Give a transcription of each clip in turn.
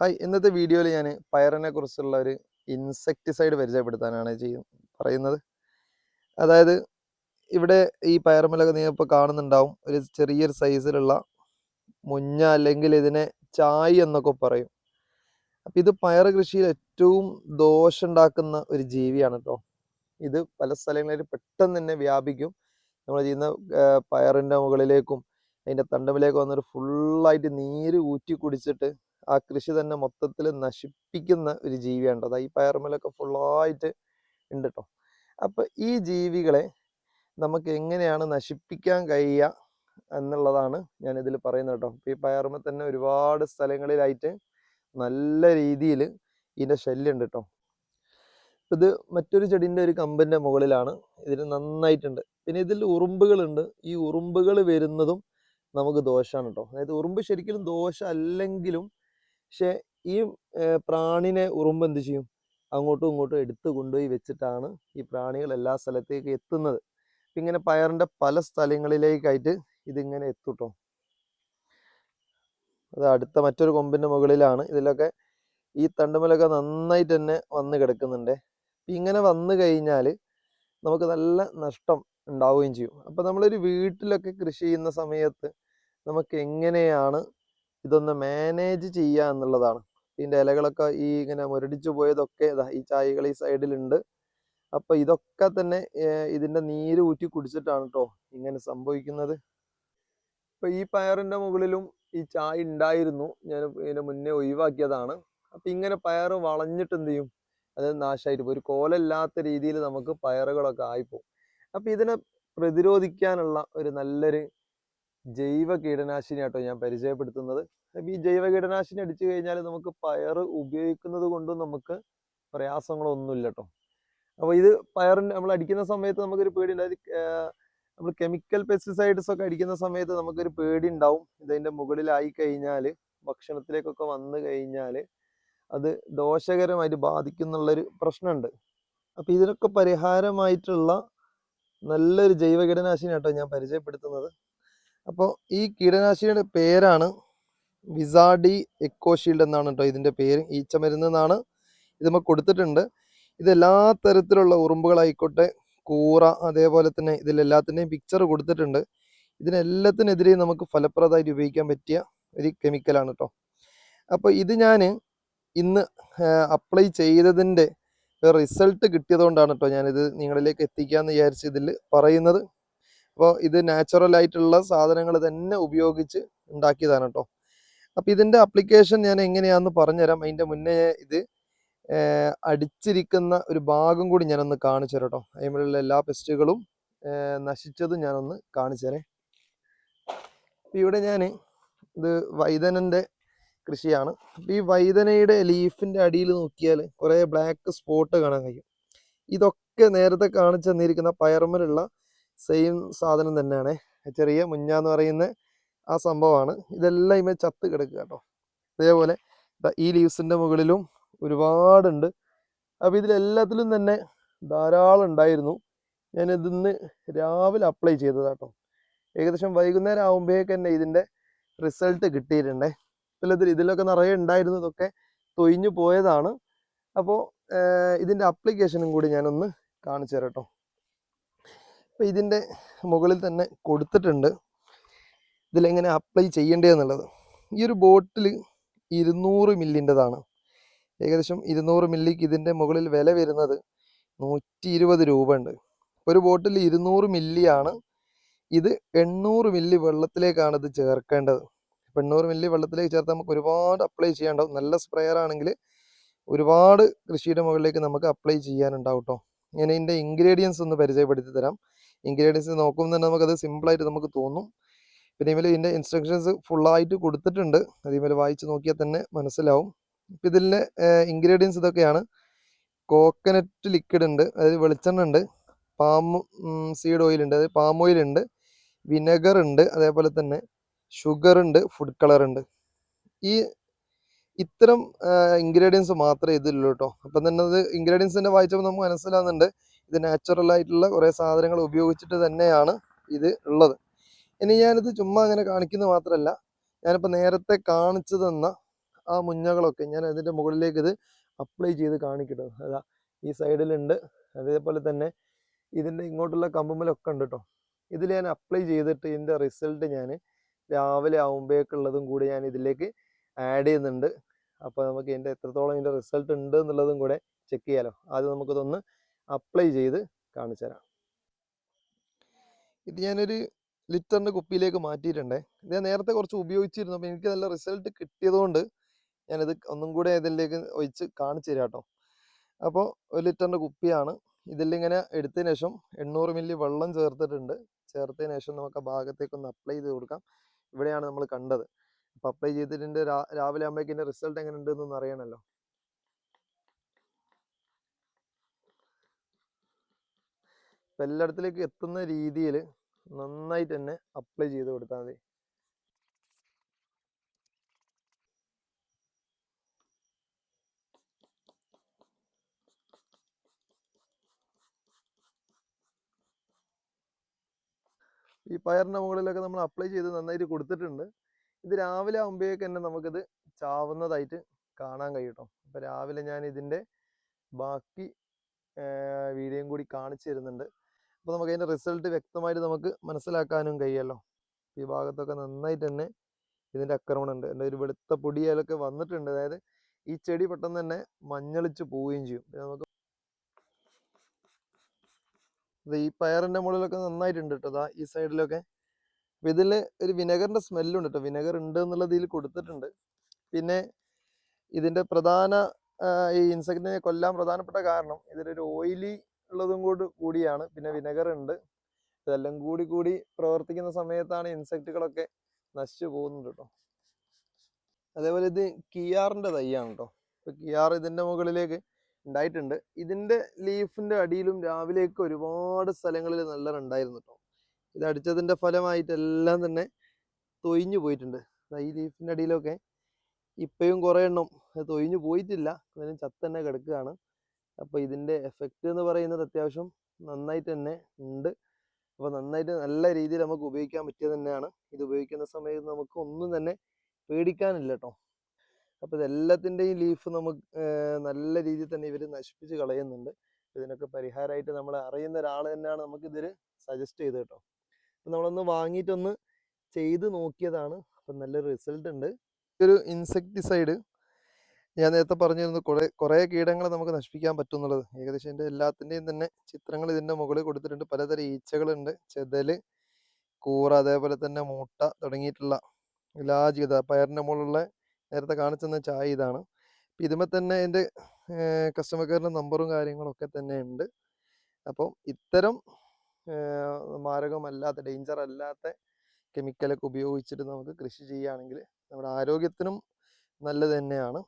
Hi ഇന്നത്തെ വീഡിയോയിൽ ഞാൻ പയറിനെ കുറിച്ചുള്ള ഒരു ഇൻസെക്ടിസൈഡ് പരിചയപ്പെടുത്താനാണ് ചെയ്യും പറയുന്നത്. അതായത് ഇവിടെ ഈ പയറുമലൊക്കെ നിങ്ങൾ ഇപ്പോൾ കാണുന്നുണ്ടാവും ഒരു ചെറിയൊരു സൈസിലുള്ള മുഞ്ഞ അല്ലെങ്കിൽ ഇതിനെ ചായ് എന്നൊക്കെ പറയും. അപ്പം ഇത് പയർ കൃഷിയിൽ ഏറ്റവും ദോഷമുണ്ടാക്കുന്ന ഒരു ജീവിയാണ് കേട്ടോ. ഇത് പല സ്ഥലങ്ങളിൽ പെട്ടെന്ന് തന്നെ വ്യാപിക്കും. നമ്മൾ ചെയ്യുന്ന പയറിന്റെ മുകളിലേക്കും അതിന്റെ തണ്ടമിലേക്ക് വന്നിട്ട് ഫുള്ളായിട്ട് നീര് ഊറ്റി കുടിച്ചിട്ട് ആ കൃഷി തന്നെ മൊത്തത്തിൽ നശിപ്പിക്കുന്ന ഒരു ജീവിയാണ് അതായത് ഈ പയറുമലൊക്കെ ഫുള്ളായിട്ട് ഉണ്ട് കേട്ടോ അപ്പം ഈ ജീവികളെ നമുക്ക് എങ്ങനെയാണ് നശിപ്പിക്കാൻ കഴിയുക എന്നുള്ളതാണ് ഞാൻ ഇതിൽ പറയുന്നത് കേട്ടോ ഈ പയറുമ തന്നെ ഒരുപാട് സ്ഥലങ്ങളിലായിട്ട് നല്ല രീതിയിൽ ഇതിന്റെ ശല്യമുണ്ട് കേട്ടോ ഇത് മറ്റൊരു ചെടീന്റെ ഒരു കമ്പിന്റെ മുകളിലാണ്. ഇതിന് നന്നായിട്ടുണ്ട്. പിന്നെ ഇതിൽ ഉറുമ്പുകളുണ്ട്. ഈ ഉറുമ്പുകൾ വരുന്നതും നമുക്ക് ദോഷമാണ് കേട്ടോ അതായത് ഉറുമ്പ് ശരിക്കും ദോഷം അല്ലെങ്കിലും പക്ഷെ ഈ പ്രാണിനെ ഉറുമ്പ് എന്ത് ചെയ്യും? അങ്ങോട്ടും ഇങ്ങോട്ടും എടുത്ത് കൊണ്ടുപോയി വെച്ചിട്ടാണ് ഈ പ്രാണികൾ എല്ലാ സ്ഥലത്തേക്ക് എത്തുന്നത്. ഇങ്ങനെ പയറിന്റെ പല സ്ഥലങ്ങളിലേക്കായിട്ട് ഇതിങ്ങനെ എത്തുട്ടോ. അത് അടുത്ത മറ്റൊരു കൊമ്പിന്റെ മുകളിലാണ്. ഇതിലൊക്കെ ഈ തണ്ടുമലൊക്കെ നന്നായിട്ട് തന്നെ വന്ന് കിടക്കുന്നുണ്ട്. ഇങ്ങനെ വന്നു കഴിഞ്ഞാൽ നമുക്ക് നല്ല നഷ്ടം ഉണ്ടാവുകയും ചെയ്യും. അപ്പം നമ്മളൊരു വീട്ടിലൊക്കെ കൃഷി ചെയ്യുന്ന സമയത്ത് നമുക്ക് എങ്ങനെയാണ് ഇതൊന്ന് മാനേജ് ചെയ്യുക എന്നുള്ളതാണ്. ഇതിന്റെ ഇലകളൊക്കെ ഈ ഇങ്ങനെ മുരടിച്ചു പോയതൊക്കെ ഇതാ ഈ ചായകൾ ഈ സൈഡിലുണ്ട് അപ്പൊ ഇതൊക്കെ തന്നെ ഇതിന്റെ നീര് ഊറ്റി കുടിച്ചിട്ടാണ് കേട്ടോ ഇങ്ങനെ സംഭവിക്കുന്നത്. അപ്പോൾ ഈ പയറിന്റെ മുകളിലും ഈ ചായ ഉണ്ടായിരുന്നു ഞാൻ ഇതിന്റെ മുന്നേ ഒഴിവാക്കിയതാണ്. അപ്പൊ ഇങ്ങനെ പയർ വളഞ്ഞിട്ട് എന്ത് ചെയ്യും? അത് നാശമായിട്ട് ഒരു കോലല്ലാത്ത രീതിയിൽ നമുക്ക് പയറുകളൊക്കെ ആയിപ്പോവും. അപ്പൊ ഇതിനെ പ്രതിരോധിക്കാനുള്ള ഒരു നല്ലൊരു ജൈവ കീടനാശിനി ആട്ടോ ഞാൻ പരിചയപ്പെടുത്തുന്നത്. ഈ ജൈവ കീടനാശിനി അടിച്ചു കഴിഞ്ഞാൽ നമുക്ക് പയർ ഉപയോഗിക്കുന്നത് കൊണ്ടും നമുക്ക് പ്രയാസങ്ങളൊന്നുമില്ല കേട്ടോ അപ്പോൾ ഇത് പയറിന് നമ്മൾ അടിക്കുന്ന സമയത്ത് നമുക്കൊരു പേടി ഉണ്ടായത് നമ്മൾ കെമിക്കൽ പെസ്റ്റിസൈഡ്സ് ഒക്കെ അടിക്കുന്ന സമയത്ത് നമുക്കൊരു പേടി ഉണ്ടാവും. ഇതിന്റെ മുകളിലായി കഴിഞ്ഞാൽ ഭക്ഷണത്തിലേക്കൊക്കെ വന്നു കഴിഞ്ഞാൽ അത് ദോഷകരമായിട്ട് ബാധിക്കുന്നുള്ളൊരു പ്രശ്നമുണ്ട്. അപ്പോൾ ഇതിനൊക്കെ പരിഹാരമായിട്ടുള്ള നല്ലൊരു ജൈവ കീടനാശിനി കേട്ടോ ഞാൻ പരിചയപ്പെടുത്തുന്നത്. അപ്പോൾ ഈ കീടനാശിനിയുടെ പേരാണ് വിസാഡി എക്കോഷീൽഡ് എന്നാണ് കേട്ടോ ഇതിന്റെ പേര്. ഈച്ചമരുന്ന് എന്നാണ് ഇത് നമുക്ക് കൊടുത്തിട്ടുണ്ട്. ഇത് എല്ലാ തരത്തിലുള്ള ഉറുമ്പുകളായിക്കോട്ടെ കൂറ അതേപോലെ തന്നെ ഇതിലെല്ലാത്തിന്റെയും പിക്ചർ കൊടുത്തിട്ടുണ്ട്. ഇതിനെല്ലാത്തിനെതിരെ നമുക്ക് ഫലപ്രദമായിട്ട് ഉപയോഗിക്കാൻ പറ്റിയ ഒരു കെമിക്കലാണ് കേട്ടോ. അപ്പോൾ ഇത് ഞാൻ ഇന്ന് അപ്ലൈ ചെയ്തതിന്റെ റിസൾട്ട് കിട്ടിയതുകൊണ്ടാണ് കേട്ടോ ഞാനിത് നിങ്ങളിലേക്ക് എത്തിക്കാമെന്ന് വിചാരിച്ച് ഇതിൽ പറയുന്നത്. അപ്പോൾ ഇത് നാച്ചുറൽ ആയിട്ടുള്ള സാധനങ്ങൾ തന്നെ ഉപയോഗിച്ച് ഉണ്ടാക്കിയതാണ് കേട്ടോ അപ്പോൾ ഇതിന്റെ അപ്ലിക്കേഷൻ ഞാൻ എങ്ങനെയാണെന്ന് പറഞ്ഞുതരാം. അതിന്റെ മുന്നേ ഇത് അടിച്ചിരിക്കുന്ന ഒരു ഭാഗം കൂടി ഞാനൊന്ന് കാണിച്ചു തരാം കേട്ടോ അതിനുള്ള എല്ലാ പെസ്റ്റുകളും നശിച്ചതും ഞാനൊന്ന് കാണിച്ചു തരേ. ഇവിടെ ഞാൻ ഇത് വൈതനന്റെ കൃഷിയാണ്. അപ്പോൾ ഈ വൈതനയുടെ ലീഫിന്റെ അടിയിൽ നോക്കിയാൽ കുറേ ബ്ലാക്ക് സ്പോട്ട് കാണാൻ കഴിയും. ഇതൊക്കെ നേരത്തെ കാണിച്ചു തന്നിരിക്കുന്ന പയർമലുള്ള സെയിം സാധനം തന്നെയാണ്. ചെറിയ മുഞ്ഞ എന്ന് പറയുന്ന ആ സംഭവമാണ്. ഇതെല്ലാം ഇമേ ചത്ത് കിടക്കുക കേട്ടോ. അതേപോലെ ഈ ലീവ്സിന്റെ മുകളിലും ഒരുപാടുണ്ട്. അപ്പോൾ ഇതിലെല്ലാത്തിലും തന്നെ ധാരാളം ഉണ്ടായിരുന്നു. ഞാൻ ഇതിന്ന് രാവിലെ അപ്ലൈ ചെയ്തതാട്ടോ ഏകദേശം വൈകുന്നേരം ആകുമ്പോഴേക്ക് തന്നെ ഇതിന്റെ റിസൾട്ട് കിട്ടിയിട്ടുണ്ടേ. ഇതിൽ ഇതിലൊക്കെ നിറയെ ഉണ്ടായിരുന്നു. ഇതൊക്കെ തൊയിഞ്ഞു പോയതാണ്. അപ്പോൾ ഇതിന്റെ അപ്ലിക്കേഷനും കൂടി ഞാനൊന്ന് കാണിച്ചു തരാം കേട്ടോ. അപ്പോൾ ഇതിന്റെ മുകളിൽ തന്നെ കൊടുത്തിട്ടുണ്ട്. ഇതിലെങ്ങനെ അപ്ലൈ ചെയ്യേണ്ടതെന്നുള്ളത്. ഈ ഒരു ബോട്ടിൽ ഇരുന്നൂറ് മില്ലിന്റെതാണ്. ഏകദേശം ഇരുന്നൂറ് മില്ലിക്ക് ഇതിന്റെ മുകളിൽ വില വരുന്നത് നൂറ്റി ഇരുപത് രൂപ ഉണ്ട് ഒരു ബോട്ടിൽ ഇരുന്നൂറ് മില്ലിയാണ്. ഇത് എണ്ണൂറ് മില്ലി വെള്ളത്തിലേക്കാണ് ഇത് ചേർക്കേണ്ടത്. അപ്പം എണ്ണൂറ് മില്ലി വെള്ളത്തിലേക്ക് ചേർത്ത് നമുക്ക് ഒരുപാട് അപ്ലൈ ചെയ്യാണ്ടാവും നല്ല സ്പ്രെയർ ആണെങ്കിൽ ഒരുപാട് കൃഷിയുടെ മുകളിലേക്ക് നമുക്ക് അപ്ലൈ ചെയ്യാനുണ്ടാവും കേട്ടോ ഞാൻ ഇതിന്റെ ഇൻഗ്രീഡിയൻസ് ഒന്ന് പരിചയപ്പെടുത്തി തരാം. ഇൻഗ്രീഡിയൻസ് നോക്കുമ്പോൾ തന്നെ നമുക്കത് സിമ്പിളായിട്ട് നമുക്ക് തോന്നും. പിന്നെ ഇതിൽ ഇതിന്റെ ഇൻസ്ട്രക്ഷൻസ് ഫുള്ളായിട്ട് കൊടുത്തിട്ടുണ്ട്. അതേപോലെ വായിച്ച് നോക്കിയാൽ തന്നെ മനസ്സിലാവും. ഇപ്പം ഇതിലെ ഇൻഗ്രീഡിയൻസ് ഇതൊക്കെയാണ്. കോക്കനട്ട് ലിക്വിഡ് ഉണ്ട് അതായത് വെളിച്ചെണ്ണ ഉണ്ട് പാം സീഡ് ഓയിൽ ഉണ്ട് അതായത് പാം ഓയിൽ ഉണ്ട് വിനെഗർ ഉണ്ട് അതേപോലെ തന്നെ ഷുഗർ ഉണ്ട് ഫുഡ് കളർ ഉണ്ട്. ഈ ഇത്തരം ഇൻഗ്രീഡിയൻസ് മാത്രമേ ഇതിലുള്ളൂ കേട്ടോ അപ്പം തന്നെ അത് ഇൻഗ്രീഡിയൻസ് തന്നെ വായിച്ചപ്പോൾ നമുക്ക് മനസ്സിലാകുന്നുണ്ട് ഇത് നാച്ചുറൽ ആയിട്ടുള്ള കുറേ സാധനങ്ങൾ ഉപയോഗിച്ചിട്ട് തന്നെയാണ് ഇത് ഉള്ളത്. ഇനി ഞാനിത് ചുമ്മാ അങ്ങനെ കാണിക്കുന്നത് മാത്രമല്ല ഞാനിപ്പോൾ നേരത്തെ കാണിച്ചു തന്ന ആ മുഞ്ഞകളൊക്കെ ഞാൻ അതിന്റെ മുകളിലേക്ക് ഇത് അപ്ലൈ ചെയ്ത് കാണിക്കട്ടോ. അതാ ഈ സൈഡിലുണ്ട്. അതേപോലെ തന്നെ ഇതിന്റെ ഇങ്ങോട്ടുള്ള കമ്പുമ്മലൊക്കെ ഉണ്ട് കേട്ടോ ഇതിൽ ഞാൻ അപ്ലൈ ചെയ്തിട്ട് ഇതിന്റെ റിസൾട്ട് ഞാൻ രാവിലെ ആകുമ്പോഴേക്കുള്ളതും കൂടി ഞാൻ ഇതിലേക്ക് ആഡ് ചെയ്യുന്നുണ്ട്. അപ്പോൾ നമുക്ക് ഇതിന്റെ എത്രത്തോളം ഇതിന്റെ റിസൾട്ട് ഉണ്ട് എന്നുള്ളതും കൂടെ ചെക്ക് ചെയ്യാലോ. ആദ്യം നമുക്കിതൊന്ന് അപ്ലൈ ചെയ്ത് കാണിച്ചു തരാം. ഇത് ഞാനൊരു ലിറ്ററിന്റെ കുപ്പിയിലേക്ക് മാറ്റിയിട്ടുണ്ടേ. ഇത് ഞാൻ നേരത്തെ കുറച്ച് ഉപയോഗിച്ചിരുന്നു. അപ്പോൾ എനിക്ക് നല്ല റിസൾട്ട് കിട്ടിയതുകൊണ്ട് ഞാനിത് ഒന്നും കൂടെ ഇതിലേക്ക് ഒഴിച്ച് കാണിച്ചു തരാം അപ്പോൾ ഒരു ലിറ്ററിന്റെ കുപ്പിയാണ്. ഇതിലിങ്ങനെ എടുത്തതിന് ശേഷം എണ്ണൂറ് മില്ലി വെള്ളം ചേർത്തിട്ടുണ്ട്. ചേർത്തതിന് ശേഷം നമുക്ക് ആ ഭാഗത്തേക്ക് ഒന്ന് അപ്ലൈ ചെയ്ത് കൊടുക്കാം. ഇവിടെയാണ് നമ്മൾ കണ്ടത്. അപ്പോൾ അപ്ലൈ ചെയ്തിട്ടുണ്ട് രാവിലെ ആകുമ്പോഴേക്കും റിസൾട്ട് എങ്ങനെ ഉണ്ടെന്നൊന്ന് അറിയണമല്ലോ അപ്പം എല്ലായിടത്തിലേക്ക് എത്തുന്ന രീതിയിൽ നന്നായിട്ട് തന്നെ അപ്ലൈ ചെയ്ത് കൊടുത്താൽ മതി. ഈ പയറിന്റെ മുകളിലൊക്കെ നമ്മൾ അപ്ലൈ ചെയ്ത് നന്നായിട്ട് കൊടുത്തിട്ടുണ്ട്. ഇത് രാവിലെ ആകുമ്പോഴേക്ക് തന്നെ നമുക്കിത് ചാവുന്നതായിട്ട് കാണാൻ കഴിയും കേട്ടോ അപ്പോൾ രാവിലെ ഞാൻ ഇതിന്റെ ബാക്കി വീഡിയോയും കൂടി കാണിച്ചു തരുന്നുണ്ട്. അപ്പോൾ നമുക്ക് അതിന്റെ റിസൾട്ട് വ്യക്തമായിട്ട് നമുക്ക് മനസ്സിലാക്കാനും കഴിയല്ലോ. ഈ ഭാഗത്തൊക്കെ നന്നായിട്ട് തന്നെ ഇതിന്റെ ആക്രമണം ഉണ്ട് എന്റെ ഒരു വെളുത്ത പൊടിയാലൊക്കെ വന്നിട്ടുണ്ട്. അതായത് ഈ ചെടി പെട്ടെന്ന് തന്നെ മഞ്ഞളിച്ച് പോവുകയും ചെയ്യും. പിന്നെ നമുക്ക് ഈ പയറിന്റെ മുകളിലൊക്കെ നന്നായിട്ടുണ്ട് കേട്ടോ ഈ സൈഡിലൊക്കെ അപ്പോൾ ഇതിൽ ഒരു വിനെഗറിന്റെ സ്മെല്ലുണ്ട് കേട്ടോ വിനെഗർ ഉണ്ട് എന്നുള്ളത് ഇതിൽ കൊടുത്തിട്ടുണ്ട്. പിന്നെ ഇതിന്റെ പ്രധാന ഈ ഇൻസെക്റ്റിനെ കൊല്ലാൻ പ്രധാനപ്പെട്ട കാരണം ഇതിലൊരു ഓയിലി ഉള്ളതും കൂടി കൂടിയാണ്. പിന്നെ വിനെഗർ ഉണ്ട്. ഇതെല്ലാം കൂടി കൂടി പ്രവർത്തിക്കുന്ന സമയത്താണ് ഇൻസെക്റ്റുകളൊക്കെ നശിച്ചു പോകുന്നത് കേട്ടോ അതേപോലെ ഇത് കിയാറിന്റെ തൈയാണ് കേട്ടോ ഇപ്പോൾ കിയാർ ഇതിന്റെ മുകളിലേക്ക് ഉണ്ടായിട്ടുണ്ട്. ഇതിന്റെ ലീഫിന്റെ അടിയിലും രാവിലെയൊക്കെ ഒരുപാട് സ്ഥലങ്ങളിൽ നല്ല ഉണ്ടായിരുന്നു കേട്ടോ ഇത് അടിച്ചതിന്റെ ഫലമായിട്ടെല്ലാം തന്നെ തൊയിഞ്ഞു പോയിട്ടുണ്ട്. ഈ ലീഫിന്റെ അടിയിലൊക്കെ ഇപ്പോഴും കുറേ എണ്ണം അത് തൊയിഞ്ഞു പോയിട്ടില്ല. എന്നാലും ചത്ത് തന്നെ കിടക്കുകയാണ്. അപ്പോൾ ഇതിന്റെ എഫക്റ്റ് എന്ന് പറയുന്നത് അത്യാവശ്യം നന്നായിട്ട് തന്നെ ഉണ്ട്. അപ്പോൾ നന്നായിട്ട് നല്ല രീതിയിൽ നമുക്ക് ഉപയോഗിക്കാൻ പറ്റിയത് തന്നെയാണ്. ഇത് ഉപയോഗിക്കുന്ന സമയത്ത് നമുക്ക് ഒന്നും തന്നെ പേടിക്കാനില്ല കേട്ടോ അപ്പോൾ ഇതെല്ലാത്തിന്റെയും ലീഫ് നമുക്ക് നല്ല രീതിയിൽ തന്നെ ഇവർ നശിപ്പിച്ച് കളയുന്നുണ്ട്. ഇതിനൊക്കെ പരിഹാരമായിട്ട് നമ്മൾ അറിയുന്ന ഒരാൾ തന്നെയാണ് നമുക്ക് ഇതിൽ സജസ്റ്റ് ചെയ്തത് കേട്ടോ അപ്പം നമ്മളൊന്ന് വാങ്ങിയിട്ടൊന്ന് ചെയ്ത് നോക്കിയതാണ്. അപ്പം നല്ല റിസൾട്ട് ഉണ്ട്. ഒരു ഇൻസെക്ടിസൈഡ് ഞാൻ നേരത്തെ പറഞ്ഞിരുന്നു കുറേ കുറേ കീടങ്ങളെ നമുക്ക് നശിപ്പിക്കാൻ പറ്റും എന്നുള്ളത് ഏകദേശം എന്റെ എല്ലാത്തിന്റെയും തന്നെ ചിത്രങ്ങൾ ഇതിന്റെ മുകളിൽ കൊടുത്തിട്ടുണ്ട്. പലതരം ഈച്ചകളുണ്ട്. ചെതൽ കൂറ അതേപോലെ തന്നെ മൂട്ട തുടങ്ങിയിട്ടുള്ള എല്ലാ ജീവിത പയറിന്റെ മുകളിലുള്ള നേരത്തെ കാണിച്ചെന്ന ചായ ഇതാണ്. അപ്പം ഇതുമ്പോൾ തന്നെ എന്റെ കസ്റ്റമർ കെയറിന്റെ നമ്പറും കാര്യങ്ങളൊക്കെ തന്നെ ഉണ്ട്. അപ്പം ഇത്തരം മാരകമല്ലാത്ത ഡേഞ്ചർ അല്ലാത്ത കെമിക്കലൊക്കെ ഉപയോഗിച്ചിട്ട് നമുക്ക് കൃഷി ചെയ്യുകയാണെങ്കിൽ നമ്മുടെ ആരോഗ്യത്തിനും നല്ലത് തന്നെയാണ്.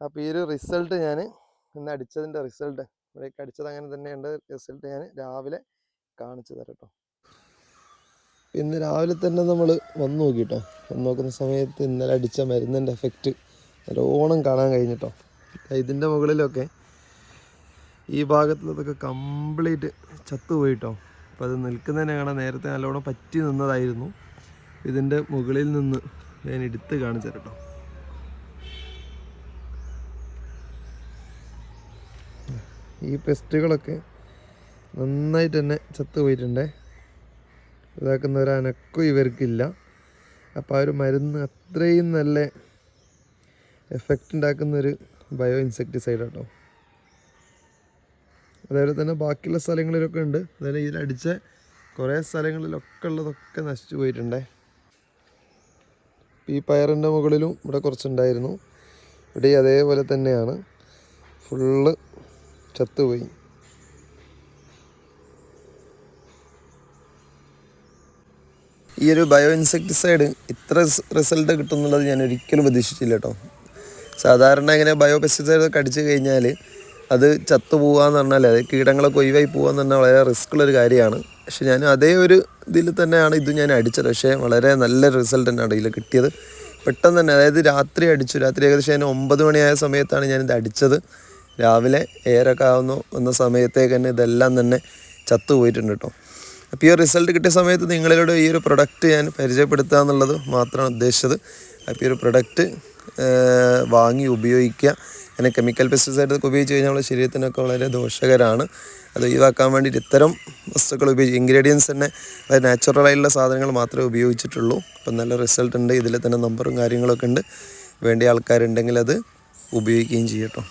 അപ്പോൾ ഈ ഒരു റിസൾട്ട് ഞാൻ ഇന്ന് അടിച്ചതിന്റെ റിസൾട്ട് ഇവിടേക്ക് അടിച്ചത് അങ്ങനെ തന്നെയുണ്ട്. റിസൾട്ട് ഞാൻ രാവിലെ കാണിച്ചു തരാം കേട്ടോ. ഇന്ന് രാവിലെ തന്നെ നമ്മൾ വന്ന് നോക്കി കേട്ടോ. വന്ന് നോക്കുന്ന സമയത്ത് ഇന്നലെ അടിച്ച മരുന്നിന്റെ എഫക്റ്റ് നല്ലോണം കാണാൻ കഴിഞ്ഞിട്ടോ ഇതിന്റെ മുകളിലൊക്കെ ഈ ഭാഗത്തുള്ളതൊക്കെ കംപ്ലീറ്റ് ചത്തുപോയിട്ടോ അപ്പോൾ അത് നിൽക്കുന്നതിനെ കാണാൻ നേരത്തെ നല്ലോണം പറ്റി നിന്നതായിരുന്നു. ഇതിന്റെ മുകളിൽ നിന്ന് ഞാൻ എടുത്ത് കാണിച്ചു കേട്ടോ. ഈ പെസ്റ്റുകളൊക്കെ നന്നായിട്ട് തന്നെ ചത്തുപോയിട്ടുണ്ടേ ഇതാക്കുന്ന ഒരു അനക്കം ഇവർക്കില്ല. അപ്പോൾ ആ ഒരു മരുന്ന് അത്രയും നല്ല എഫക്റ്റ് ഉണ്ടാക്കുന്നൊരു ബയോ ഇൻസെക്ടിസൈഡ് കേട്ടോ അതേപോലെ തന്നെ ബാക്കിയുള്ള സ്ഥലങ്ങളിലൊക്കെ ഉണ്ട്. അതായത് ഇതിലടിച്ച കുറേ സ്ഥലങ്ങളിലൊക്കെ ഉള്ളതൊക്കെ നശിച്ചു പോയിട്ടുണ്ടേ. ഈ പയറിന്റെ മുകളിലും ഇവിടെ കുറച്ചുണ്ടായിരുന്നു. ഇവിടെ അതേപോലെ തന്നെയാണ്. ഫുള്ള് ചത്തുപോയി. ഈ ഒരു ബയോ ഇൻസെക്ടിസൈഡ് ഇത്ര റിസൾട്ട് കിട്ടും എന്നുള്ളത് ഞാൻ ഒരിക്കലും പ്രതീക്ഷിച്ചില്ല കേട്ടോ. സാധാരണ ഇങ്ങനെ ബയോ പെസ്റ്റിസൈഡ് ഒക്കെ അടിച്ചു കഴിഞ്ഞാൽ അത് ചത്തു പോകാന്ന് പറഞ്ഞാൽ അത് കീടങ്ങളൊക്കെ ഒഴിവായി എന്ന് പറഞ്ഞാൽ വളരെ റിസ്ക് ഉള്ളൊരു കാര്യമാണ്. പക്ഷെ ഞാൻ അതേ ഒരു ഇതിൽ തന്നെയാണ് ഇത് ഞാൻ അടിച്ചത്. പക്ഷേ വളരെ നല്ല റിസൾട്ട് തന്നെ ഇതിൽ കിട്ടിയത്. പെട്ടെന്ന് തന്നെ അതായത് രാത്രി അടിച്ചു. രാത്രി ഏകദേശം ഞാൻ ഒമ്പത് മണിയായ സമയത്താണ് ഞാനിത് അടിച്ചത്. രാവിലെ ഏരൊക്കെ ആവുന്നു വന്ന സമയത്തേക്ക് തന്നെ ഇതെല്ലാം തന്നെ ചത്തു പോയിട്ടുണ്ട് കേട്ടോ. അപ്പോൾ ഈ റിസൾട്ട് കിട്ടിയ സമയത്ത് നിങ്ങളിലൂടെ ഈ ഒരു പ്രൊഡക്റ്റ് ഞാൻ പരിചയപ്പെടുത്തുക എന്നുള്ളത് മാത്രമാണ് ഉദ്ദേശിച്ചത്. അപ്പോൾ ഈ ഒരു പ്രൊഡക്റ്റ് വാങ്ങി ഉപയോഗിക്കുക. അങ്ങനെ കെമിക്കൽ പെസ്റ്റിസൈഡ് ഒക്കെ ഉപയോഗിച്ച് കഴിഞ്ഞാൽ നമ്മുടെ ശരീരത്തിനൊക്കെ വളരെ ദോഷകരമാണ് അത് ഒഴിവാക്കാൻ വേണ്ടിയിട്ട് ഇത്തരം വസ്തുക്കൾ ഉപയോഗിച്ച് ഇൻഗ്രീഡിയൻസ് തന്നെ അതായത് നാച്ചുറലായിട്ടുള്ള സാധനങ്ങൾ മാത്രമേ ഉപയോഗിച്ചിട്ടുള്ളൂ. അപ്പം നല്ല റിസൾട്ട് ഉണ്ട്. ഇതിൽ തന്നെ നമ്പറും കാര്യങ്ങളൊക്കെ ഉണ്ട്. വേണ്ട ആൾക്കാരുണ്ടെങ്കിൽ അത് ഉപയോഗിക്കുകയും ചെയ്യട്ടോ